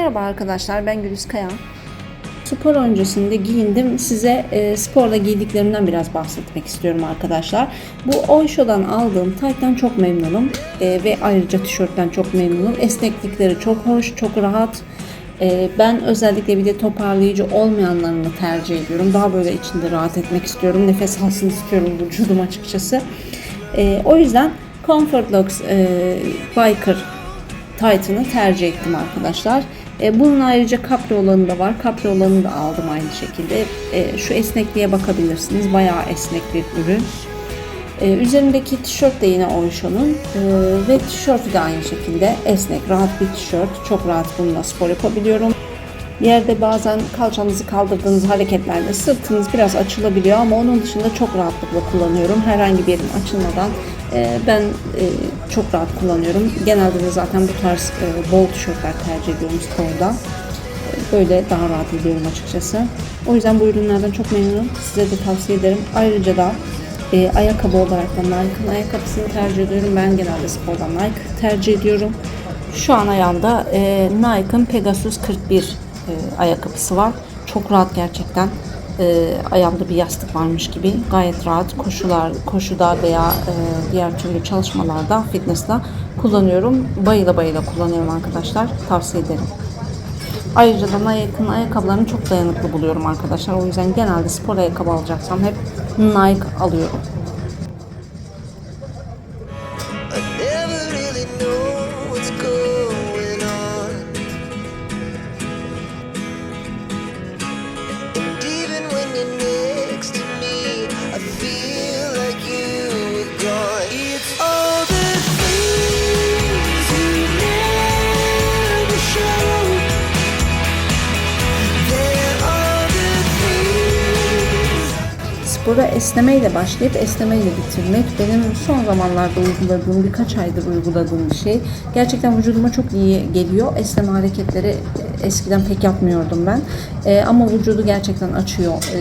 merhaba arkadaşlar ben Güliz Kayan. Spor öncesinde giyindim. Size e, sporda giydiklerimden biraz bahsetmek istiyorum arkadaşlar. Bu Oysho'dan aldığım tayttan çok memnunum. E, ve ayrıca tişörtten çok memnunum. Esneklikleri çok hoş, çok rahat. E, ben özellikle bir de toparlayıcı olmayanlarını tercih ediyorum. Daha böyle içinde rahat etmek istiyorum. Nefes alsın istiyorum vücudum açıkçası. E, o yüzden Comfortlux e, Biker Titan'ı tercih ettim arkadaşlar. E, bunun ayrıca kapri olanı da var. Kapri olanı da aldım aynı şekilde. E, şu esnekliğe bakabilirsiniz. Bayağı esnek bir ürün. E, üzerindeki tişört de yine Oysho'nun e, ve tişörtü de aynı şekilde esnek, rahat bir tişört. Çok rahat bununla spor yapabiliyorum. Yerde bazen kalçanızı kaldırdığınız hareketlerde sırtınız biraz açılabiliyor ama onun dışında çok rahatlıkla kullanıyorum. Herhangi bir yerim açılmadan ben çok rahat kullanıyorum. Genelde de zaten bu tarz e, bol tişörtler tercih ediyorum sporda. E, Böyle daha rahat ediyorum açıkçası. O yüzden bu ürünlerden çok memnunum. Size de tavsiye ederim. Ayrıca da e, ayakkabı olarak da Nike'ın ayakkabısını tercih ediyorum. Ben genelde spordan Nike tercih ediyorum. Şu an ayağımda e, Nike'ın Pegasus 41 e, ayakkabısı var. Çok rahat gerçekten. E, ayağımda bir yastık varmış gibi gayet rahat koşular koşuda veya e, diğer türlü çalışmalarda fitness'ta kullanıyorum. Bayıla bayıla kullanıyorum arkadaşlar. Tavsiye ederim. Ayrıca da Nike'ın ayakkabılarını çok dayanıklı buluyorum arkadaşlar. O yüzden genelde spor ayakkabı alacaksam hep Nike alıyorum. Spora esnemeyle başlayıp esnemeyle bitirmek benim son zamanlarda uyguladığım, birkaç aydır uyguladığım bir şey. Gerçekten vücuduma çok iyi geliyor. Esneme hareketleri e, eskiden pek yapmıyordum ben. E, ama vücudu gerçekten açıyor. E,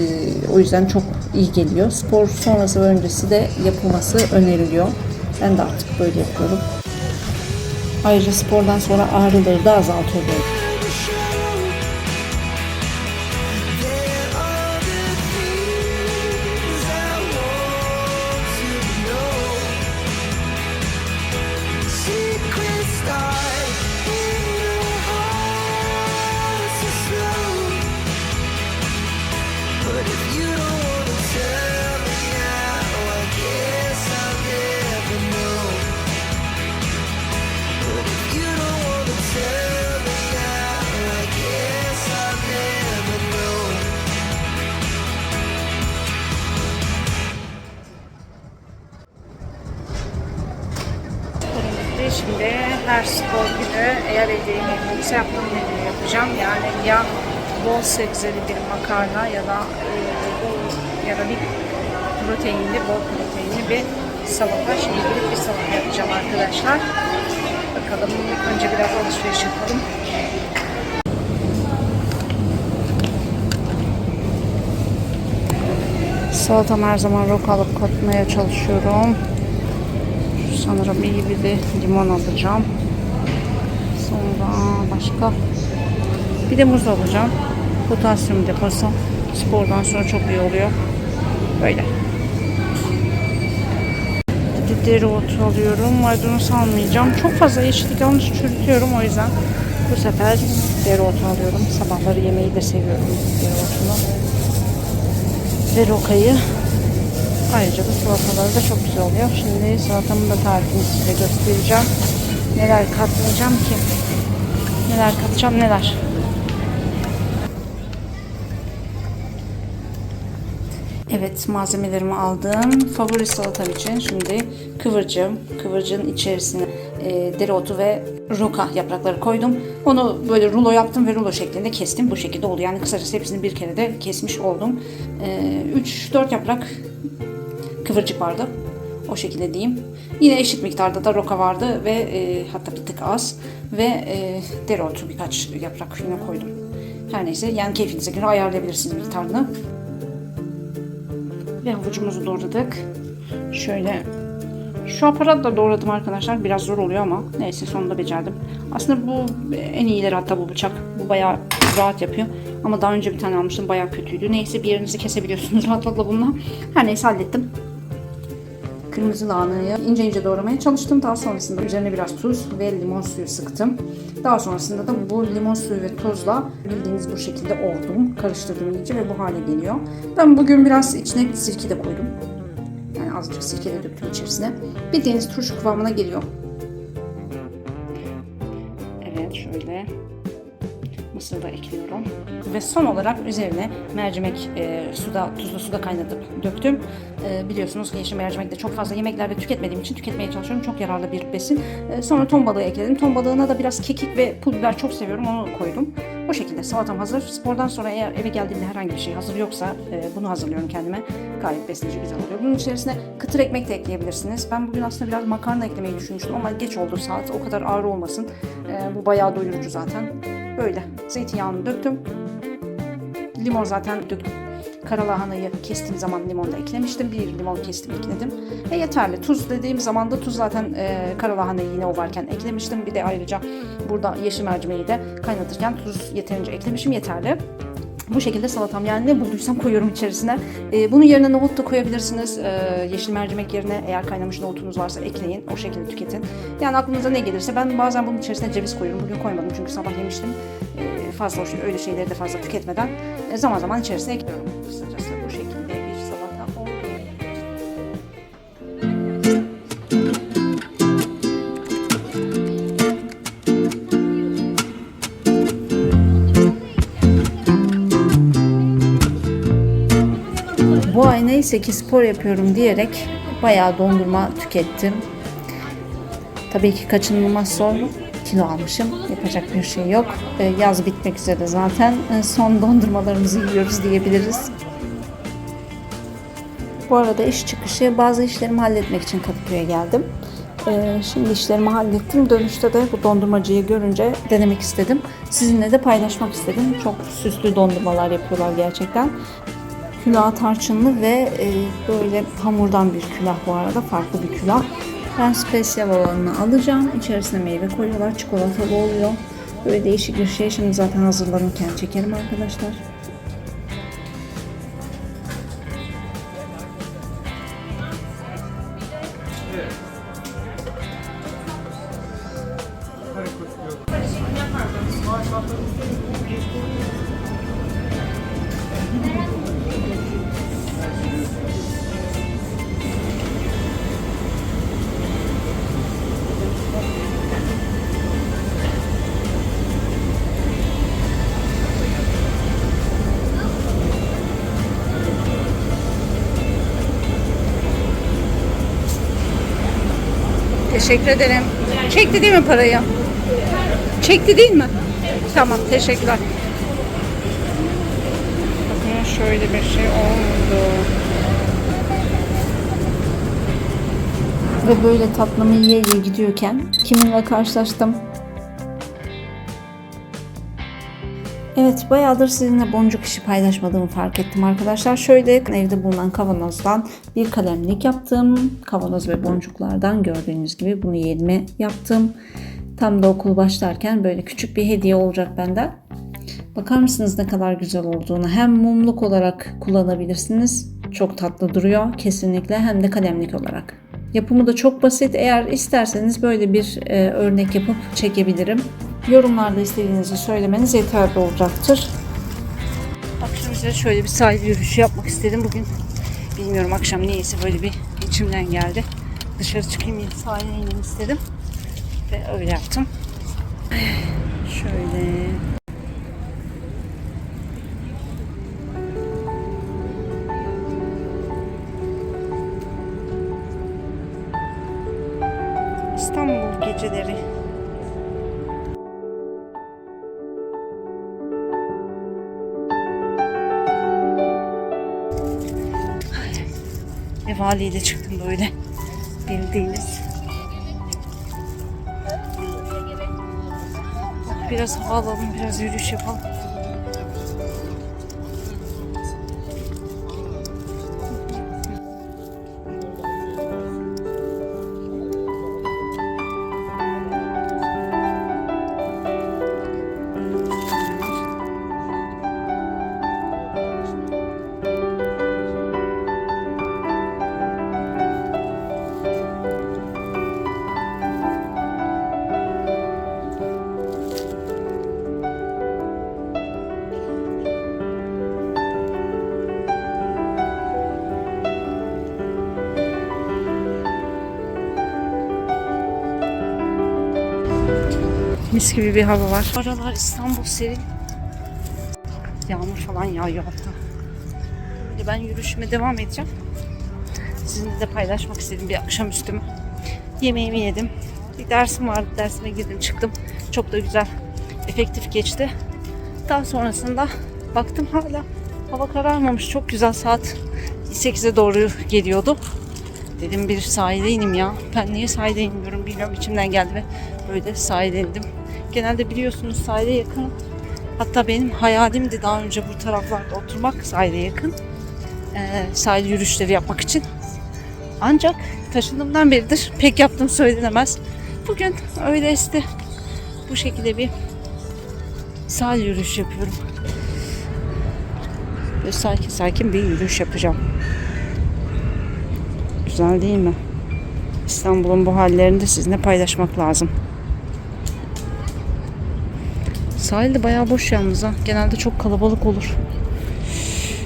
o yüzden çok iyi geliyor. Spor sonrası ve öncesi de yapılması öneriliyor. Ben de artık böyle yapıyorum. Ayrıca spordan sonra ağrıları da azaltıyor. Her spor günü eğer evde yemeğim yoksa yaptığım menüyü yapacağım. Yani ya bol sebzeli bir makarna ya da e, bol ya da bir proteinli, bol proteinli bir salata. Şimdi gidip bir salata yapacağım arkadaşlar. Bakalım önce biraz alışveriş yapalım. Salatam her zaman rokalıp katmaya çalışıyorum. Sanırım iyi bir de limon alacağım. Sonra başka bir de muz alacağım. Potasyum deposu. Spordan sonra çok iyi oluyor. Böyle. Dereotu alıyorum. Maydanoz almayacağım. Çok fazla yeşillik almış çürütüyorum o yüzden. Bu sefer dereotu alıyorum. Sabahları yemeği de seviyorum dereotunu. Ve Ayrıca da salataları da çok güzel oluyor. Şimdi salatamın da tarifini size göstereceğim. Neler katmayacağım ki? Neler katacağım neler? Evet malzemelerimi aldım. Favori salatam için şimdi kıvırcım, kıvırcığın içerisine e, dereotu ve roka yaprakları koydum. Onu böyle rulo yaptım ve rulo şeklinde kestim. Bu şekilde oldu. Yani kısacası hepsini bir kere de kesmiş oldum. E, 3-4 yaprak kıvırcık vardı. O şekilde diyeyim. Yine eşit miktarda da roka vardı ve e, hatta bir tık az ve e, dereotu birkaç yaprak yine koydum. Her neyse yani keyfinize göre ayarlayabilirsiniz miktarını. Ve havucumuzu doğradık. Şöyle Şu aparatla doğradım arkadaşlar. Biraz zor oluyor ama neyse sonunda becerdim. Aslında bu en iyileri hatta bu bıçak. Bu bayağı rahat yapıyor. Ama daha önce bir tane almıştım bayağı kötüydü. Neyse bir yerinizi kesebiliyorsunuz rahatlıkla bununla. Her neyse hallettim. Kırmızı lahanayı ince ince doğramaya çalıştım. Daha sonrasında üzerine biraz tuz ve limon suyu sıktım. Daha sonrasında da bu limon suyu ve tuzla bildiğiniz bu şekilde oldum. Karıştırdım iyice ve bu hale geliyor. Ben bugün biraz içine sirke de koydum. Yani azıcık sirke de döktüm içerisine. Bildiğiniz turşu kıvamına geliyor. Evet şöyle mısır da ekliyorum. Ve son olarak üzerine mercimek e, suda, tuzlu suda kaynatıp döktüm. E, biliyorsunuz ki yeşil mercimek de çok fazla yemeklerde tüketmediğim için tüketmeye çalışıyorum. Çok yararlı bir besin. E, sonra ton balığı ekledim. Ton balığına da biraz kekik ve pul biber çok seviyorum. Onu koydum. O şekilde salatam hazır. Spordan sonra eğer eve geldiğimde herhangi bir şey hazır yoksa e, bunu hazırlıyorum kendime. Gayet besleyici güzel oluyor. Bunun içerisine kıtır ekmek de ekleyebilirsiniz. Ben bugün aslında biraz makarna eklemeyi düşünmüştüm ama geç oldu saat. O kadar ağır olmasın. E, bu bayağı doyurucu zaten. Böyle zeytinyağını döktüm. Limon zaten döktüm. Kara lahanayı kestiğim zaman limon da eklemiştim. Bir limon kestim ekledim. E yeterli. Tuz dediğim zaman da tuz zaten e, kara lahanayı yine o varken eklemiştim. Bir de ayrıca burada yeşil mercimeği de kaynatırken tuz yeterince eklemişim. Yeterli. Bu şekilde salatam yani ne bulduysam koyuyorum içerisine. E, bunun yerine nohut da koyabilirsiniz. E, yeşil mercimek yerine eğer kaynamış nohutunuz varsa ekleyin. O şekilde tüketin. Yani aklınıza ne gelirse ben bazen bunun içerisine ceviz koyuyorum. Bugün koymadım çünkü sabah yemiştim. E, fazla öyle şeyleri de fazla tüketmeden e, zaman zaman içerisine ekliyorum. Kısacası bu şekilde bir salata. Bu ay neyse ki spor yapıyorum diyerek bayağı dondurma tükettim. Tabii ki kaçınılmaz son kilo almışım. Yapacak bir şey yok. Ee, Yaz bitmek üzere zaten. Ee, Son dondurmalarımızı yiyoruz diyebiliriz. Bu arada iş çıkışı bazı işlerimi halletmek için Kadıköy'e geldim. Ee, Şimdi işlerimi hallettim. Dönüşte de bu dondurmacıyı görünce denemek istedim. Sizinle de paylaşmak istedim. Çok süslü dondurmalar yapıyorlar gerçekten. Külah tarçınlı ve e, böyle hamurdan bir külah bu arada. Farklı bir külah. Ben spesiyel olanını alacağım. İçerisine meyve koyuyorlar. Çikolatalı oluyor. Böyle değişik bir şey. Şimdi zaten hazırlanırken çekerim arkadaşlar. Teşekkür ederim. Çekti değil mi parayı? Çekti değil mi? Tamam teşekkürler. Bakın şöyle bir şey oldu. Ve böyle tatlımı yiye yiye gidiyorken kiminle karşılaştım? Evet bayağıdır sizinle boncuk işi paylaşmadığımı fark ettim arkadaşlar. Şöyle evde bulunan kavanozdan bir kalemlik yaptım. Kavanoz ve boncuklardan gördüğünüz gibi bunu yerime yaptım. Tam da okul başlarken böyle küçük bir hediye olacak benden. Bakar mısınız ne kadar güzel olduğunu? Hem mumluk olarak kullanabilirsiniz. Çok tatlı duruyor kesinlikle hem de kalemlik olarak. Yapımı da çok basit. Eğer isterseniz böyle bir e, örnek yapıp çekebilirim. Yorumlarda istediğinizi söylemeniz yeterli olacaktır. Şimdi size şöyle bir sahil yürüyüşü yapmak istedim bugün. Bilmiyorum akşam niyeyse böyle bir içimden geldi. Dışarı çıkayım sahile ineyim istedim. Ve öyle yaptım. Şöyle. Ve valiyle çıktım böyle. Bildiğiniz. Biraz hava alalım, biraz yürüyüş yapalım. Mis gibi bir hava var. Aralar İstanbul serin. Yağmur falan yağıyor hatta. Şimdi ben yürüyüşüme devam edeceğim. Sizinle de paylaşmak istedim bir akşamüstümü. Yemeğimi yedim. Bir dersim vardı. Dersime girdim çıktım. Çok da güzel, efektif geçti. Daha sonrasında baktım hala hava kararmamış. Çok güzel saat 8'e doğru geliyordu. Dedim bir sahile ineyim ya. Ben niye sahile inmiyorum bilmiyorum. içimden geldi ve böyle sahile indim. Genelde biliyorsunuz sahile yakın. Hatta benim hayalimdi daha önce bu taraflarda oturmak sahile yakın. Ee, sahil yürüyüşleri yapmak için. Ancak taşındığımdan beridir pek yaptığım söylenemez. Bugün öyle esti. Bu şekilde bir sahil yürüyüş yapıyorum. Böyle sakin sakin bir yürüyüş yapacağım. Güzel değil mi? İstanbul'un bu hallerini de sizinle paylaşmak lazım. Sahil de bayağı boş yalnız ha. Genelde çok kalabalık olur.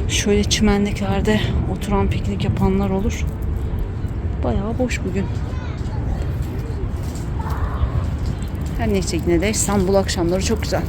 Şöyle çimenliklerde oturan piknik yapanlar olur. Bayağı boş bugün. Her neyse yine de İstanbul akşamları çok güzel.